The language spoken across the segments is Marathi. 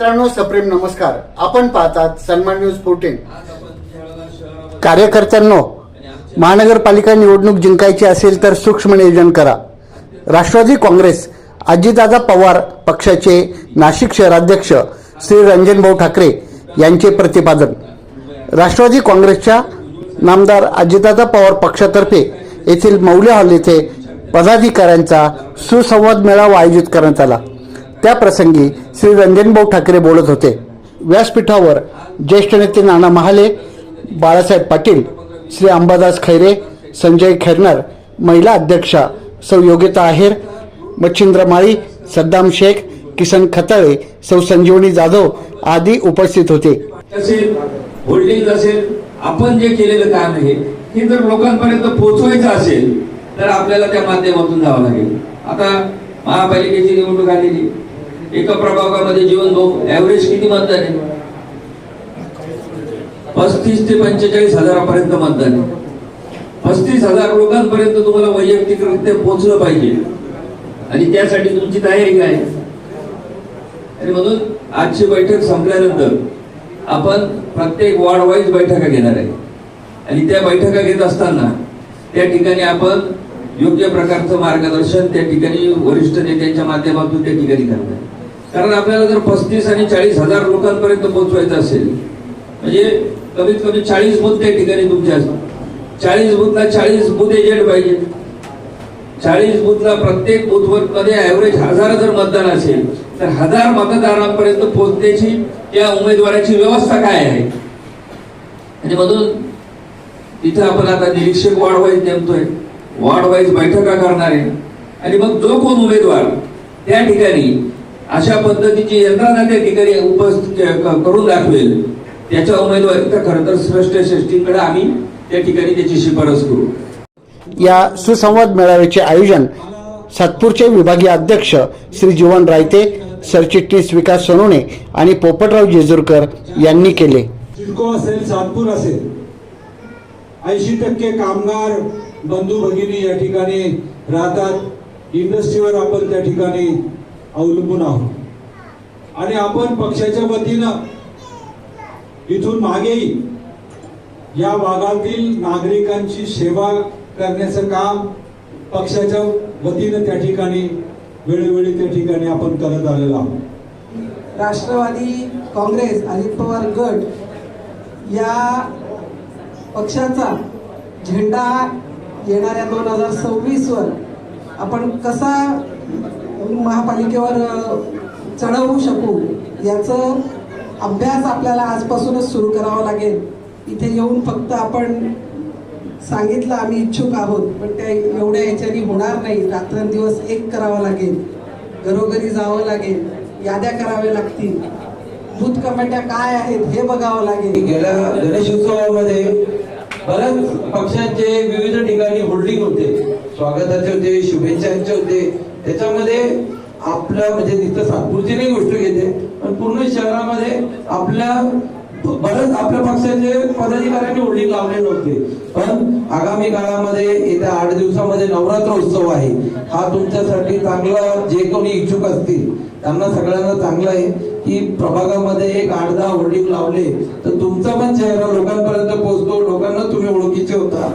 मित्रांनो सप्रेम नमस्कार. आपण पाहतात सन्मान न्यूज फोर्टीन. कार्यकर्त्यांनो महानगरपालिका निवडणूक जिंकायची असेल तर सूक्ष्म नियोजन करा. राष्ट्रवादी काँग्रेस अजितदादा पवार पक्षाचे नाशिक शहराध्यक्ष श्री रंजनभाऊ ठाकरे यांचे प्रतिपादन. राष्ट्रवादी काँग्रेसच्या नामदार अजितदादा पवार पक्षातर्फे येथील मौल्य हॉल येथे पदाधिकाऱ्यांचा सुसंवाद मेळावा आयोजित करण्यात आला. त्या प्रसंगी श्री रंजनभाऊ ठाकरे बोलत होते. व्यासपीठावर ज्येष्ठ नेते नाना महाले बाळासाहेब पाटील श्री अंबादास खैरे संजय खैरनार महिला अध्यक्षा सौ योगिता आहेर मच्छिंद्र माळी सद्दाम शेख किसन खताळे सौ संजीवनी जाधव आदी उपस्थित होते. होल्डिंग असेल आपण जे केलेलं काम आहे हे जर लोकांपर्यंत पोहोचवायचं असेल तर आपल्याला त्या माध्यमातून जावं लागेल. आता महापालिकेची निवडणूक आलेली एका प्रभागामध्ये जीवन भाऊ ऍव्हरेज किती मतदान आहे? पस्तीस ते पंचेचाळीस हजारापर्यंत मतदान आहे. पस्तीस हजार लोकांपर्यंत तुम्हाला वैयक्तिकरित्या पोहोचलं पाहिजे. आणि त्यासाठी तुमची तयारी काय? आणि म्हणून आजची बैठक संपल्यानंतर आपण प्रत्येक वॉर्ड वाईज बैठका घेणार आहे. आणि त्या बैठका घेत असताना त्या ठिकाणी आपण योग्य प्रकारचं मार्गदर्शन त्या ठिकाणी वरिष्ठ नेत्यांच्या माध्यमातून त्या ठिकाणी करणार कारण आपल्याला जर पस्तीस आणि चाळीस हजार लोकांपर्यंत पोहोचवायचं असेल म्हणजे कमीत कमी चाळीस बुथ त्या ठिकाणी तुमचे असतात. चाळीस बुथला चाळीस बुथ एजंट पाहिजे चाळीस बुथला प्रत्येक बुथवर मध्ये ऍव्हरेज हजार जर मतदान असेल तर हजार मतदारांपर्यंत पोहोचण्याची या उमेदवाराची व्यवस्था काय आहे? आणि म्हणून तिथं आपण आता निरीक्षक वॉर्ड वाईज नेमतोय. वॉर्ड वाईज बैठका करणार. आहे आणि मग जो कोण उमेदवार त्या ठिकाणी अशा पद्धतीची यंत्रणा त्या ठिकाणी उपस्थित करून दाखवेल. त्याच्या उमेदवारीचा खरं तर श्रेष्ठ श्रेष्ठींकडे आम्ही त्या ठिकाणी त्याची शिफारस करू. या सुसंवाद मेळाव्याचे आयोजन सातपूरचे विभागीय अध्यक्ष श्री जीवन रायते सरचिटणीस विकास सोनवणे आणि पोपटराव जेजूरकर यांनी केले. सिडको असेल सातपूर असेल ऐंशी टक्के कामगार बंधू भगिनी या ठिकाणी राहतात. इंडस्ट्रीवर आपण त्या ठिकाणी अवलंबून आहोत. आणि आपण पक्षाच्या वतीनं इथून मागेही या भागातील नागरिकांची सेवा करण्याचं काम पक्षाच्या वतीनं त्या ठिकाणी वेळोवेळी त्या ठिकाणी आपण करत आलेलो आहोत. राष्ट्रवादी काँग्रेस अजित पवार गट या पक्षाचा झेंडा येणाऱ्या दोन हजार सव्वीस वर आपण कसा महापालिकेवर चढवू शकू याचं अभ्यास आपल्याला आजपासूनच सुरू करावा लागेल. इथे येऊन फक्त आपण सांगितलं आम्ही इच्छुक आहोत पण त्या एवढ्या ह्याच्यानी होणार नाही. रात्रंदिवस एक करावा लागेल. घरोघरी जावं लागेल. याद्या कराव्या लागतील. भूत कमिट्या काय आहेत हे बघावं लागेल. गेल्या गणेशोत्सवामध्ये बऱ्याच पक्षांचे विविध ठिकाणी होल्डिंग होते. स्वागताचे होते शुभेच्छांचे होते. त्याच्यामध्ये आपल्या म्हणजे तिथं सातपूरची नाही गोष्ट घेते पण पूर्ण शहरामध्ये आपल्या बरंच आपल्या पक्षाचे पदाधिकाऱ्यांनी होल्डिंग लावले नव्हते. पण आगामी काळामध्ये येत्या आठ दिवसामध्ये नवरात्र उत्सव आहे. हा तुमच्यासाठी चांगला जे कोणी इच्छुक असतील त्यांना सगळ्यांना चांगलं आहे की प्रभागामध्ये एक आठ दहा होल्डिंग लावले तर तुमचा पण चेहरा लोकांपर्यंत पोहोचतो लोकांना तुम्ही ओळखीचे होता.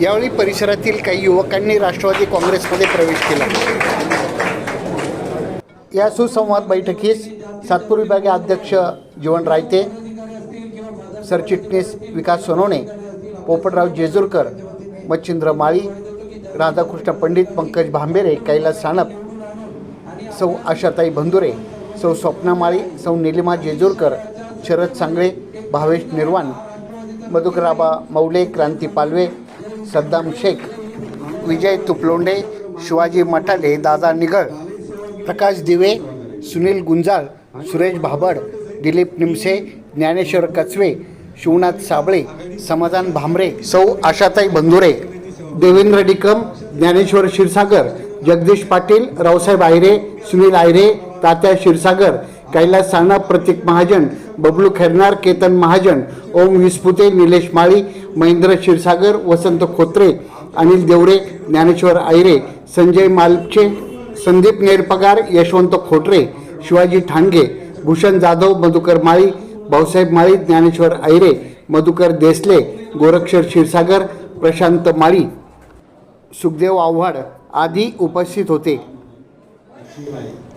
यावेळी परिसरातील काही युवकांनी राष्ट्रवादी काँग्रेसमध्ये प्रवेश केला. या सुसंवाद बैठकीस सातपूर विभागीय अध्यक्ष जीवन रायते सरचिटणीस विकास सोनवणे पोपटराव जेजूरकर मच्छिंद्र माळी राधाकृष्ण पंडित पंकज भांबेरे कैलास सानप सौ आशाताई भंदुरे सौ स्वप्ना माळी सौ निलिमा जेजूरकर शरद सांगळे भावेश निर्वाण मधुकराबा मौले क्रांती पालवे सद्दाम शेख विजय तुपलोंडे शिवाजी मठाले दादा निगळ प्रकाश दिवे सुनील गुंजाळ सुरेश भाबड दिलीप निमसे ज्ञानेश्वर कचवे शिवनाथ साबळे समाधान भामरे सौ आशाताई बंधुरे देवेंद्र डिकम ज्ञानेश्वर क्षीरसागर जगदीश पाटील रावसाहेब आहिरे सुनील आयरे तात्या क्षीरसागर कैलास साना प्रतीक महाजन बबलू खैरनार केतन महाजन ओम विस्पुते निलेश माळी महेंद्र क्षीरसागर वसंत खोत्रे अनिल देवरे ज्ञानेश्वर आयरे संजय मालचे संदीप नेरपगार यशवंत खोटरे शिवाजी ठाणगे भूषण जाधव मधुकर माळी भाऊसाहेब माळी ज्ञानेश्वर आयरे मधुकर देसले गोरक्षर क्षीरसागर प्रशांत माळी. सुखदेव आव्हाड आदी उपस्थित होते.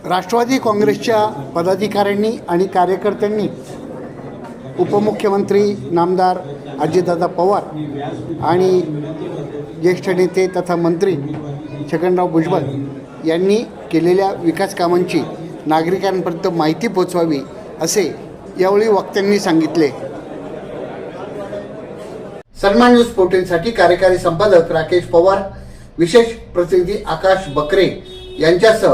राष्ट्रवादी काँग्रेसच्या पदाधिकाऱ्यांनी आणि कार्यकर्त्यांनी उपमुख्यमंत्री नामदार अजितदादा पवार आणि ज्येष्ठ नेते तथा मंत्री छगनराव भुजबळ यांनी केलेल्या विकास कामांची नागरिकांपर्यंत माहिती पोचवावी असे यावेळी वक्त्यांनी सांगितले. सन्मान न्यूज पोर्टलसाठी कार्यकारी संपादक राकेश पवार विशेष प्रतिनिधी आकाश बकरे यांच्यासह